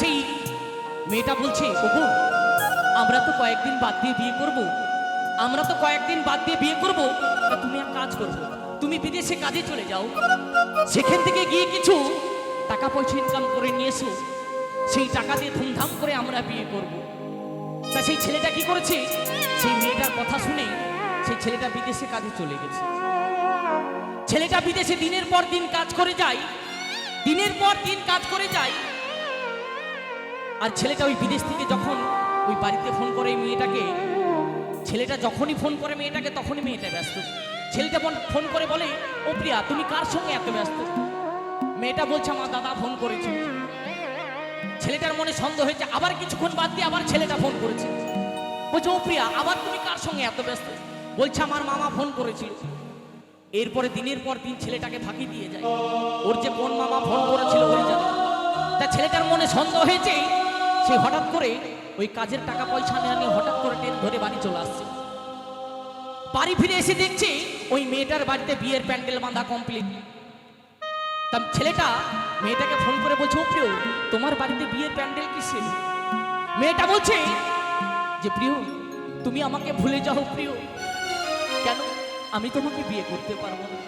সেই মেয়েটা বলছে, ওগো, আমরা তো কয়েকদিন বাদ দিয়ে বিয়ে করব। আমরা তো কয়েকদিন বাদ দিয়ে বিয়ে করব। তা তুমি এক কাজ করব তুমি বিদেশে কাজে চলে যাও। সেখান থেকে গিয়ে কিছু টাকা পয়সা ইনকাম করে নিয়ে এসো। সেই টাকা দিয়ে ধুমধাম করে আমরা বিয়ে করব। তা সেই ছেলেটা কি করেছে? সেই মেয়েটার কথা শুনে সেই ছেলেটা বিদেশে কাজে চলে গেছে। ছেলেটা বিদেশে দিনের পর দিন কাজ করে যায়। দিনের পর দিন কাজ করে যায়। আর ছেলেটা ওই বিদেশ থেকে যখন ওই বাড়িতে ফোন করে এই মেয়েটাকে, ছেলেটা যখনই ফোন করে মেয়েটাকে, তখনই মেয়েটা ব্যস্ত। ছেলেটা ফোন করে বলে, ও প্রিয়া, তুমি কার সঙ্গে এত ব্যস্ত? মেয়েটা বলছে, আমার দাদা ফোন করেছে। ছেলেটার মনে সন্দেহ হয়েছে, আবার কিছুক্ষণ বাদ দিয়ে আবার ছেলেটা ফোন করেছে। বলছে, ও প্রিয়া, আবার তুমি কার সঙ্গে এত ব্যস্ত? বলছে, আমার মামা ফোন করেছিল। এরপরে দিনের পর দিন ছেলেটাকে ফাঁকি দিয়ে যায়। ওর যে কোন মামা ফোন করেছিল ওই তা ছেলেটার মনে সন্দেহ হয়েছে সে হঠাৎ করে ওই কাজের টাকা পয়সা নেওয়া নিয়ে হঠাৎ করে ট্রেন ধরে বাড়ি চলে আসছে। বাড়ি ফিরে এসে দেখছি ওই মেয়েটার বাড়িতে বিয়ের প্যান্ডেল বাঁধা কমপ্লিট তা ছেলেটা মেয়েটাকে ফোন করে বলছে ও প্রিয় তোমার বাড়িতে বিয়ের প্যান্ডেল কি কিসে মেয়েটা বলছে যে, প্রিয়, তুমি আমাকে ভুলে যাও, প্রিয়। কেন? আমি তোমাকে বিয়ে করতে পারব না।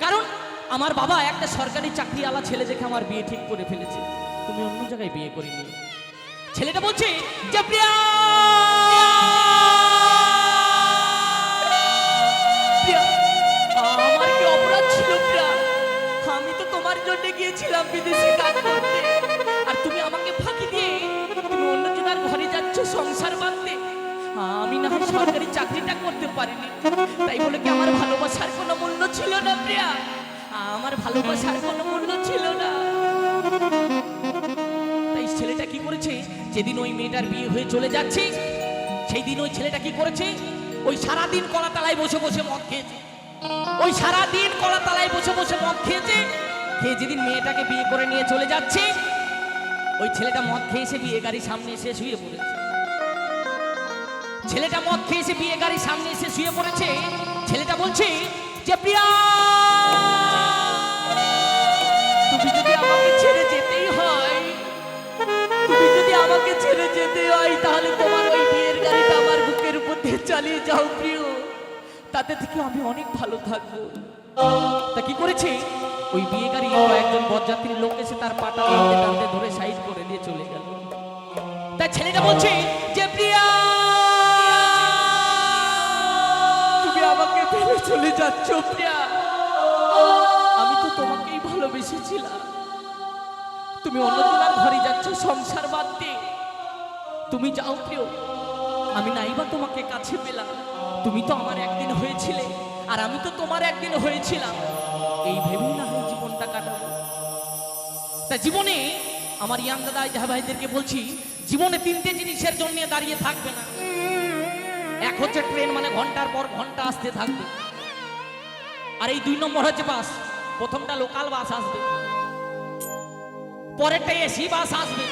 কারণ আমার বাবা একটা সরকারি চাকরিওয়ালা ছেলে দেখে আমার বিয়ে ঠিক করে ফেলেছে। তুমি অন্য জায়গায় বিয়ে করে নিও। ছেলেটা বলছে আমার অপরাধ ছিল প্রিয়া? আমি তো তোমার জন্য গিয়েছিলাম বিদেশে কাজ করতে। আর তুমি আমাকে ফাঁকি দিয়ে তুমি অন্যজনের ঘরে যাচ্ছ সংসার বাঁধতে। আমি না হয় সরকারি চাকরিটা করতে পারিনি। তাই বলে কি আমার ভালোবাসার কোনো মূল্য ছিল না প্রিয়া? আমার ভালোবাসার কোনো মূল্য ছিল না। ছেলেটা কি করেছে? যেদিন ওই মেয়েটার বিয়ে হয়ে চলে যাচ্ছে সেই দিন ওই ছেলেটা কি করেছে? ওই সারাদিন কলাতলায় বসে বসে মদ খেয়েছে। ওই সারাদিন কলাতলায় বসে বসে মদ খেয়েছে। খেয়ে যেদিন মেয়েটাকে বিয়ে করে নিয়ে চলে যাচ্ছে, ওই ছেলেটা মদ খেয়ে এসে বিয়ে গাড়ির সামনে এসে শুয়ে পড়েছে। ছেলেটা মদ খেয়ে এসে বিয়ে গাড়ির সামনে এসে শুয়ে পড়েছে। ছেলেটা বলছে যে, প্রিয়া আমাকে ছেড়ে যেতে হয়, তাহলে তোমার ওই বিয়ের গাড়িটা আমার বুকের উপর দিয়ে চালিয়ে যাও প্রিয়। তাতে থেকে আমি অনেক ভালো থাকব। তা কি করেছে? ওই বিয়ে গাড়ি একজন বরযাত্রীর লোক এসে তার পাটা টানতে ধরে সাইড করে দিয়ে চলে গেল। তা ছেলেটা বলছে যে, প্রিয়া, তুমি আমাকে ফেলে চলে যাচ্ছ, প্রিয়া। আমি তো তোমাকেই ভালোবেসেছিলাম। তুমি অন্যজনের ঘরে যাচ্ছ, সংসার বাদ দিয়ে তুমি যাও প্রিয়। আমি নাইবা তোমাকে কাছে পেলাম। তুমি তো আমার একদিন হয়েছিলে, আর আমি তো তোমার একদিন হয়েছিলাম। এই ভেবেই না হয় জীবনটা কাটাবো। তা জীবনে আমার ইয়াং দাদা যাহা ভাইদেরকে বলছি, জীবনে তিনটে জিনিসের জন্য দাঁড়িয়ে থাকবে না। এক হচ্ছে ট্রেন মানে ঘণ্টার পর ঘণ্টা আসতে থাকবে। আর এই দুই নম্বর হচ্ছে বাস। প্রথমটা লোকাল বাস আসবে। পরেরটা এসি বাস আসবে।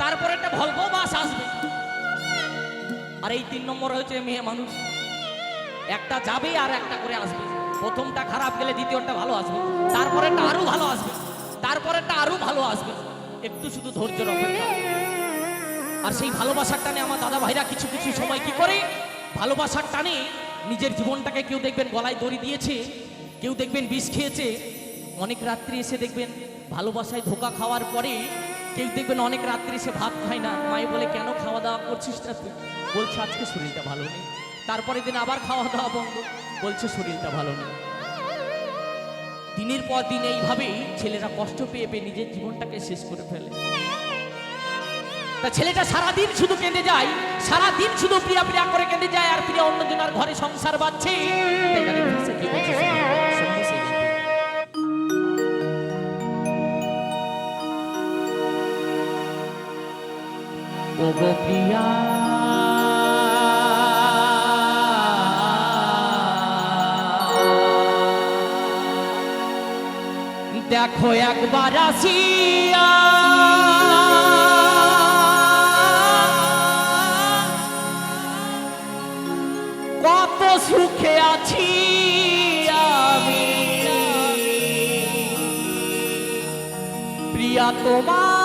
তারপরে একটা ভলভো বাস আসবে। আর এই তিন নম্বর হচ্ছে মেয়ে মানুষ। একটা যাবে আর একটা করে আসবে। প্রথমটা খারাপ গেলে দ্বিতীয়টা ভালো আসবে। তারপরেরটা আরও ভালো আসবে। তারপরেরটা আরও ভালো আসবে। একটু শুধু ধৈর্যের অপেক্ষা। আর সেই ভালোবাসার টানে আমার দাদা ভাইরা কিছু কিছু সময় কি করে? ভালোবাসার টানে নিজের জীবনটাকে কেউ দেখবেন গলায় দড়ি দিয়েছে, কেউ দেখবেন বিষ খেয়েছে। অনেক রাত্রি এসে দেখবেন ভালোবাসায় ধোকা খাওয়ার পরে কেউ দেখবেন অনেক রাত্রি এসে ভাত খায় না। মাই বলে, কেন খাওয়া দাওয়া করছিস না তুই? বলছে, আজকে শরীরটা ভালো নেই। তারপরে দিন আবার খাওয়া দাওয়া বন্ধ। বলছে, শরীরটা ভালো নেই। দিনের পর দিন এইভাবেই ছেলেরা কষ্ট পেয়ে পেয়ে নিজের জীবনটাকে শেষ করে ফেলে। তা ছেলেটা সারাদিন শুধু কেঁদে যায়, সারাদিন শুধু প্রিয়া প্রিয়া করে কেঁদে যায়, আর প্রিয়া অন্যজনের ঘরে সংসার বাঁধছে। ওগো প্রিয়া দেখো একবার আসিয়া। কত সুখে আছি আমি। প্রিয়া তোমার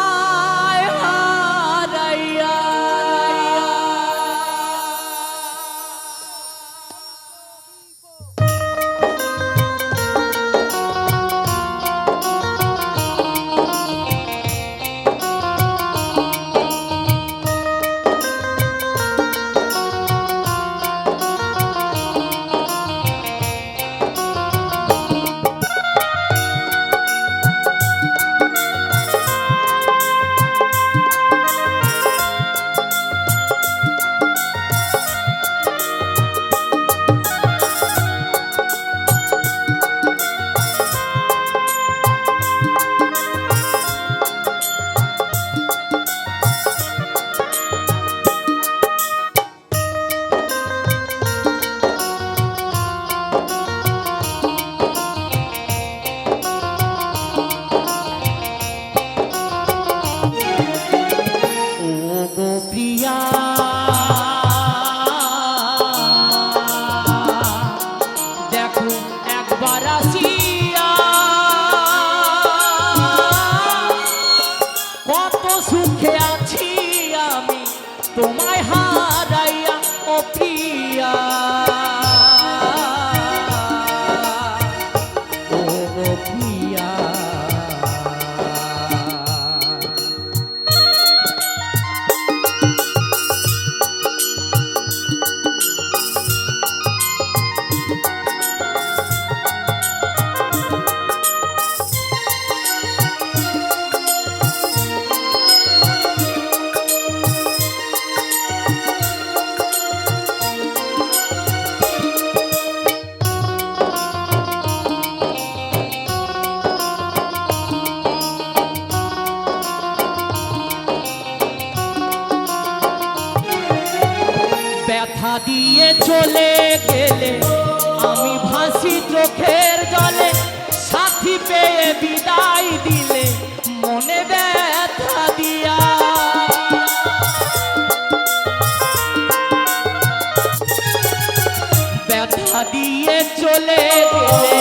ব্যথা দিয়ে চলে গেলে আমি ভাসি চোখের জলে। সাথী পেয়ে বিদায় দিলে মনে ব্যথা দিয়া। ব্যথা দিয়ে চলে গেলে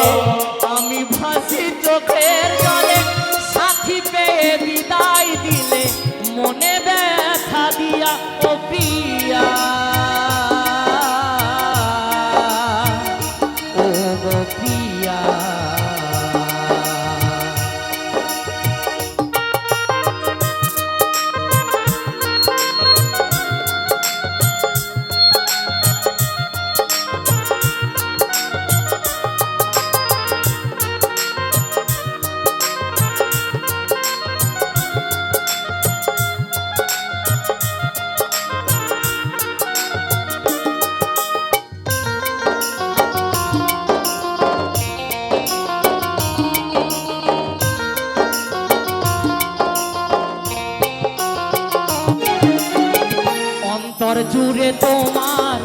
জুড়ে তোমার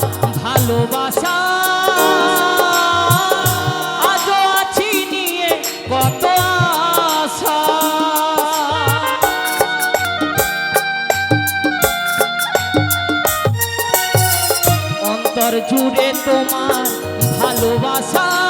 ভালোবাসা। জুড়ে তোমার ভালোবাসা।